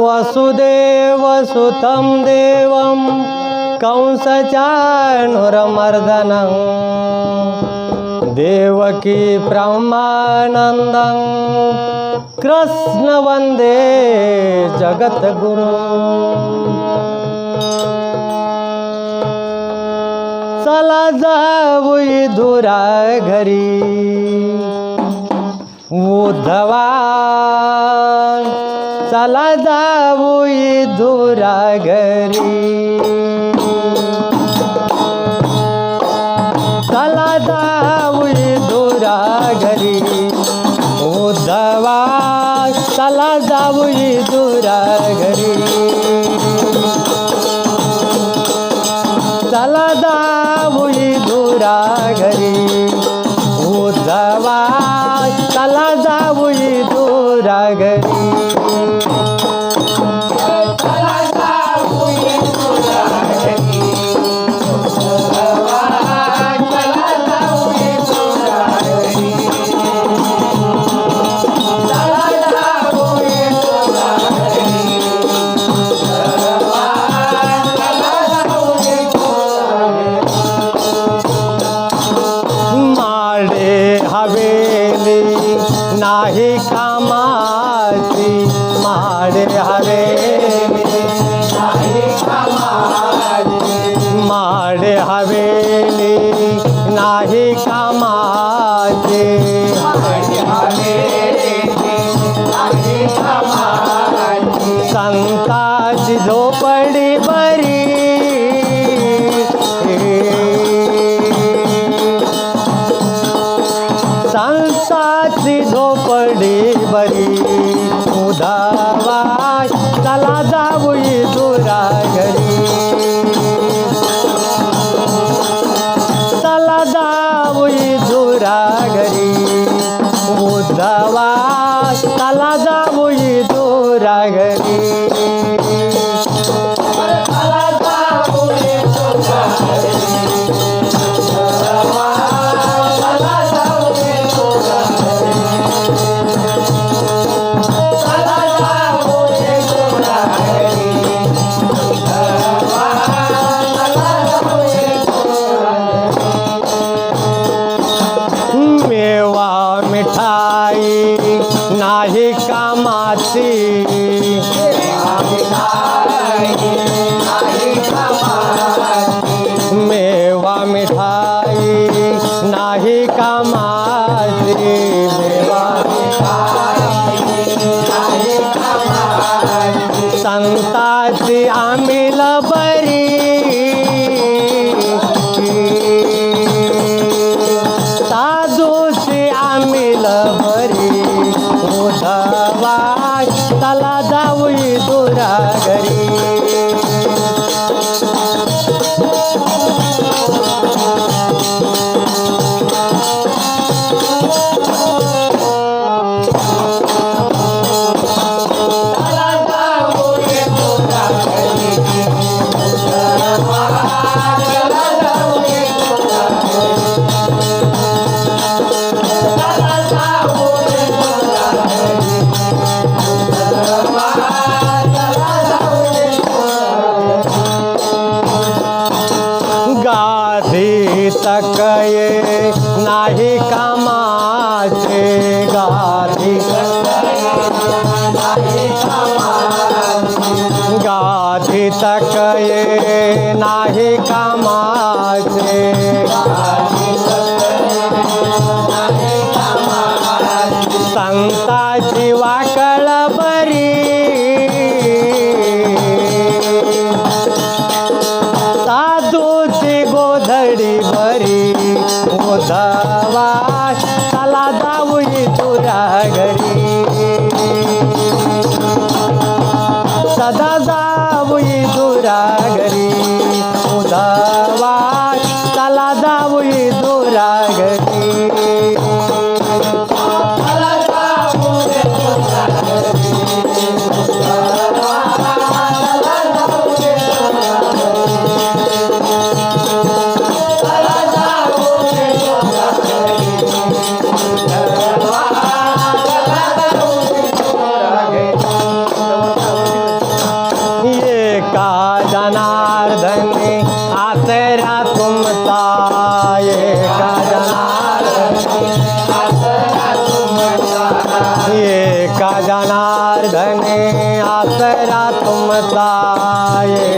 वसुदेव सुतं देवं कंसचाणुरमर्दनं देवकी ब्रह्मानन्दं। कृष्ण वन्दे जगद्गुरु। चला जाऊ दुरा घरी. उद्धवा चला जाऊ दुरा घरी. चला जाऊ धुरा घरी. उद्धवा चला जाऊ दुरा चला आहे कामाची माडे हरे. नाही माडे हवेली नाही का कामाची मेवा मिठाई नाही कामाची मेवा संताची आम्ही गाधी नाही कामाचे गाधी उधवा चला जाऊई तुझ्या घरी. सदा जाऊई तुझ्या धने आसरा तुम ताए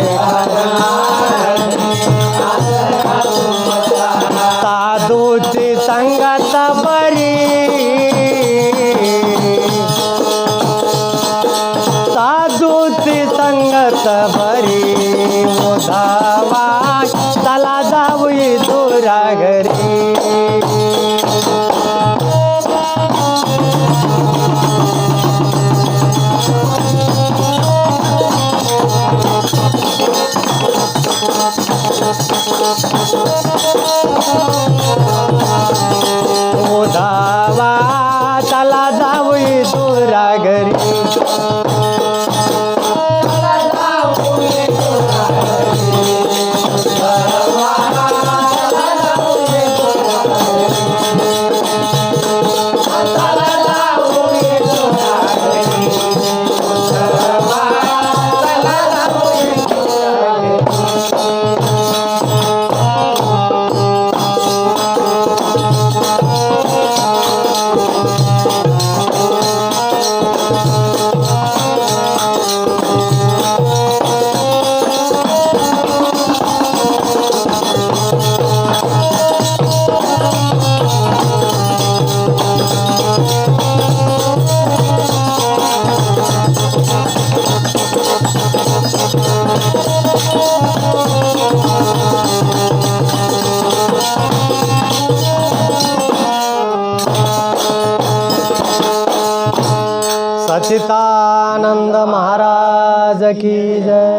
सचितानंद महाराज की जय।